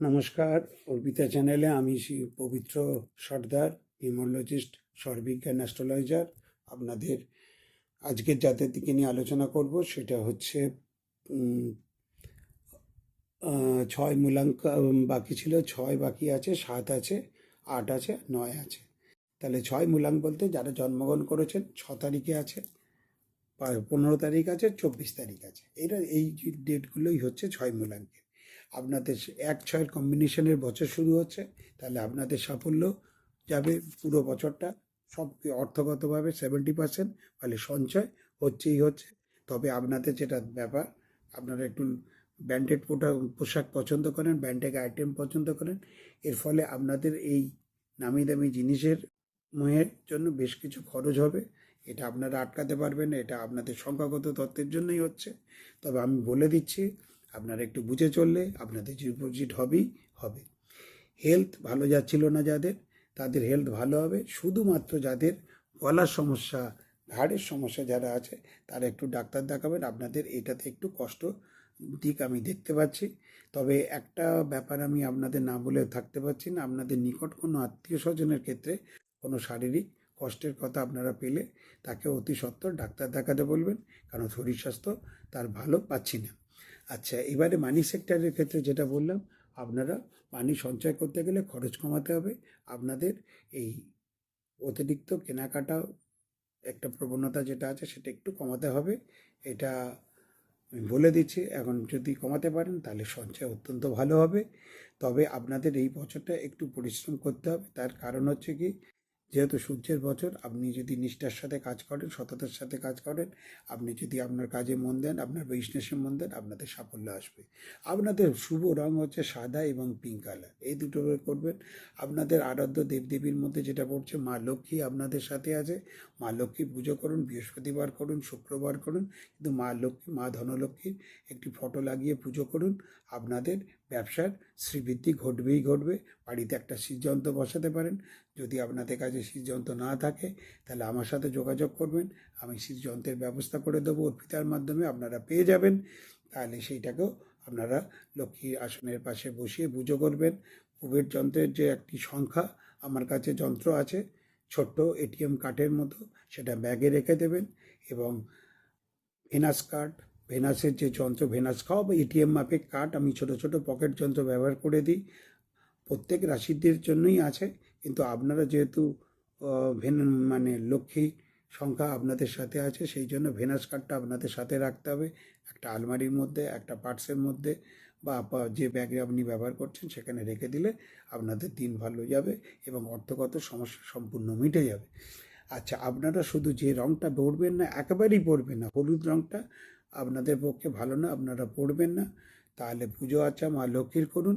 নমস্কার, অর্পিতা চ্যানেলে আমি শ্রী পবিত্র সর্দার হিমোলজিস্ট সর্বিজ্ঞান অ্যাস্ট্রোলজার। আপনাদের আজকের জাতের দিকে নিয়ে আলোচনা করব, সেটা হচ্ছে ছয় মূলাঙ্ক বাকি ছিল, ছয় বাকি আছে, সাত আছে, আট আছে, নয় আছে। তাহলে ছয় মূলাঙ্ক বলতে যারা জন্মগ্রহণ করেছেন, ছ তারিখে আছে পনেরো তারিখ আছে, চব্বিশ তারিখ আছে। এরা এই ডেটগুলোই হচ্ছে ছয় মূলাঙ্কের। আপনাদের এক ছয়ের কম্বিনেশনের বছর শুরু হচ্ছে, তাহলে আপনাদের সাফল্য যাবে পুরো বছরটা। সব অর্থগতভাবে সেভেন্টি পার্সেন্ট ফলে সঞ্চয় হচ্ছেই হচ্ছে। তবে আপনাদের যেটা ব্যাপার, আপনারা একটু ব্র্যান্ডেড পোশাক পছন্দ করেন, ব্র্যান্ডেড আইটেম পছন্দ করেন। এর ফলে আপনাদের এই নামি দামি জিনিসের ময়ের জন্য বেশ কিছু খরচ হবে। এটা আপনারা আটকাতে পারবেন, এটা আপনাদের সংখ্যাগত তত্ত্বের জন্যই হচ্ছে। তবে আমি বলে দিচ্ছি, আপনারা একটু বুঝে চললে আপনাদের ডিপোজিট হবেই, হবে। হেলথ ভালো যাচ্ছিল না যাদের, তাদের হেলথ ভালো হবে। শুধুমাত্র যাদের গলার সমস্যা, ঘাড়ের সমস্যা যারা আছে, তারা একটু ডাক্তার দেখাবেন। আপনাদের এটাতে একটু কষ্ট দিক আমি দেখতে পাচ্ছি। তবে একটা ব্যাপার আমি আপনাদের না বলে থাকতে পারছি না। আপনাদের নিকট কোনো আত্মীয় স্বজনের ক্ষেত্রে কোনো শারীরিক কষ্টের কথা আপনারা পেলে তাকে অতি সত্বর ডাক্তার দেখাতে বলবেন, কারণ শরীর স্বাস্থ্য তার ভালো পাচ্ছি না। আচ্ছা এবারে মানি সেক্টরের ক্ষেত্রে যেটা বললাম, আপনারা পানি সঞ্চয় করতে গেলে খরচ কমাতে হবে। আপনাদের এই অতিরিক্ত কেনাকাটা একটা প্রবণতা যেটা আছে সেটা একটু কমাতে হবে। এটা আমি বলে দিচ্ছি, এখন যদি কমাতে পারেন, তাহলে সঞ্চয় অত্যন্ত ভালো হবে। তবে আপনাদের এই বছরটা একটু পরিশ্রম করতে হবে। তার কারণ হচ্ছে কি যেহেতু সূর্যের বছর, আপনি যদি নিষ্ঠার সাথে কাজ করেন, সততার সাথে কাজ করেন, আপনি যদি আপনার কাজে মন দেন, আপনার বিজনেসে মন দেন, আপনাদের সাফল্য আসবে। আপনাদের শুভ রং হচ্ছে সাদা এবং পিঙ্ক কালার এই দুটো করবেন। আপনাদের আরাধ্য দেবদেবীর মধ্যে যেটা পড়ছে, মা লক্ষ্মী আপনাদের সাথে আছে। মা লক্ষ্মী পুজো করুন, বৃহস্পতিবার করুন, শুক্রবার করুন। কিন্তু মা লক্ষ্মী, মা ধনলক্ষ্মীর একটি ফটো লাগিয়ে পুজো করুন। আপনাদের ব্যবসার শ্রীবৃদ্ধি ঘটবেই ঘটবে। বাড়িতে একটা সিদ্ধান্ত বসাতে পারেন। যদি আপনাদের কাছে সিদ্ধান্ত না থাকে, তাহলে আমার সাথে যোগাযোগ করবেন। আমি সিদ্ধান্তের ব্যবস্থা করে দেবো। অর্পিতার মাধ্যমে আপনারা পেয়ে যাবেন। তাহলে সেইটাকেও আপনারা লক্ষ্মীর আসনের পাশে বসিয়ে পুজো করবেন। কুবের যন্ত্রের যে একটি সংখ্যা, আমার কাছে যন্ত্র আছে। ছোট্ট এটিএম কার্ডের মতো সেটা ব্যাগে রেখে দেবেন এবং ভেনাস কার্ড ভেনাসের যে যন্ত্র, ভেনাস খাওয়া বা এটিএম মাপে কার্ড, আমি ছোট ছোট পকেট যন্ত্র ব্যবহার করে দিই। প্রত্যেক রাশিদের জন্যই আছে, কিন্তু আপনারা যেহেতু ভেন মানে লক্ষ্মী সংখ্যা আপনাদের সাথে আছে, সেই জন্য ভেনাস কার্ডটা আপনাদের সাথে রাখতে হবে। একটা আলমারির মধ্যে, একটা পার্টসের মধ্যে বা যে ব্যাগে আপনি ব্যবহার করছেন সেখানে রেখে দিলে আপনাদের দিন ভালো যাবে এবং অর্থগত সমস্যা সম্পূর্ণ মিটে যাবে। আচ্ছা আপনারা শুধু যে রঙটা পরবেন না, একেবারেই পরবেন না, হলুদ রঙটা আপনাদের পক্ষে ভালো না, আপনারা পড়বেন না। তাহলে পুজো আচ্ছা মা লক্ষ্মীর করুন।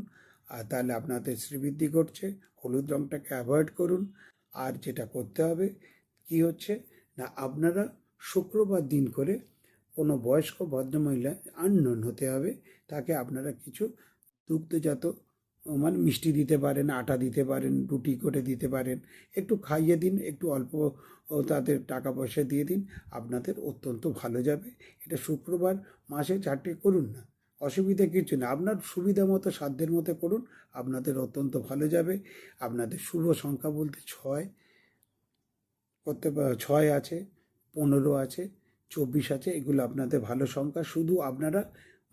আর তাহলে আপনাদের শ্রীবৃদ্ধি ঘটছে, হলুদ রঙটাকে অ্যাভয়েড করুন। আর যেটা করতে হবে, কি হচ্ছে, না আপনারা শুক্রবার দিন করে কোনো বয়স্ক ভদ্রমহিলা আননোন হতে হবে, তাকে আপনারা কিছু দুগ্ধজাত মানে মিষ্টি দিতে পারেন, আটা দিতে পারেন, রুটি করে দিতে পারেন। একটু খাইয়ে দিন, একটু অল্প তাদের টাকা পয়সা দিয়ে দিন, আপনাদের অত্যন্ত ভালো যাবে। এটা শুক্রবার মাসে চারটে করুন না, অসুবিধা কিছু না। আপনার সুবিধা মতো, সাধ্যের মতো করুন, আপনাদের অত্যন্ত ভালো যাবে। আপনাদের শুভ সংখ্যা বলতে ছয়, করতে ছয় আছে, পনেরো আছে, চব্বিশ আছে, এগুলো আপনাদের ভালো সংখ্যা। শুধু আপনারা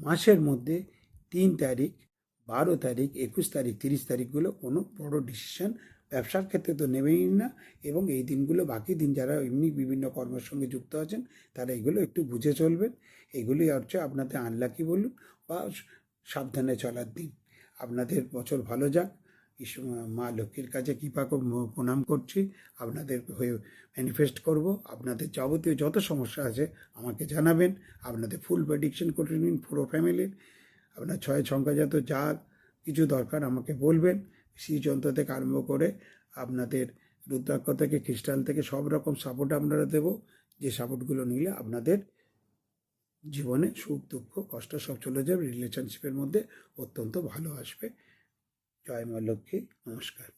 মাসের মধ্যে তিন তারিখ বারো তারিখ, একুশ তারিখ, তিরিশ তারিখগুলো কোনো বড় ডিসিশন ব্যবসার ক্ষেত্রে তো নেবেই না এবং এই দিনগুলো বাকি দিন যারা এমনি বিভিন্ন কর্মের সঙ্গে যুক্ত আছেন, তারা এগুলো একটু বুঝে চলবেন। এগুলি হচ্ছে আপনাদের আনলাকি বলুন বা সাবধানে চলার দিন। আপনাদের বছর ভালো যাক। মা লক্ষ্মীর কাছে কৃপা প্রণাম করছি। আপনাদের হয়ে ম্যানিফেস্ট করব। আপনাদের যাবতীয় যত সমস্যা আছে আমাকে জানাবেন। আপনাদের ফুল প্রেডিকশন করে নিন, পুরো ফ্যামিলির আপনার ছয় সংখ্যাজাত যা কিছু দরকার আমাকে বলবেন। শ্রীযন্ত্র থেকে আরম্ভ করে আপনাদের রুদ্রাক্ষ থেকে, খ্রিস্টান থেকে সব রকম সাপোর্ট আপনারা দেব। যে সাপোর্টগুলো নিলে আপনাদের জীবনে সুখ, দুঃখ, কষ্ট সব চলে যাবে। রিলেশনশিপের মধ্যে অত্যন্ত ভালো আসবে। জয় মা লক্ষ্মী, নমস্কার।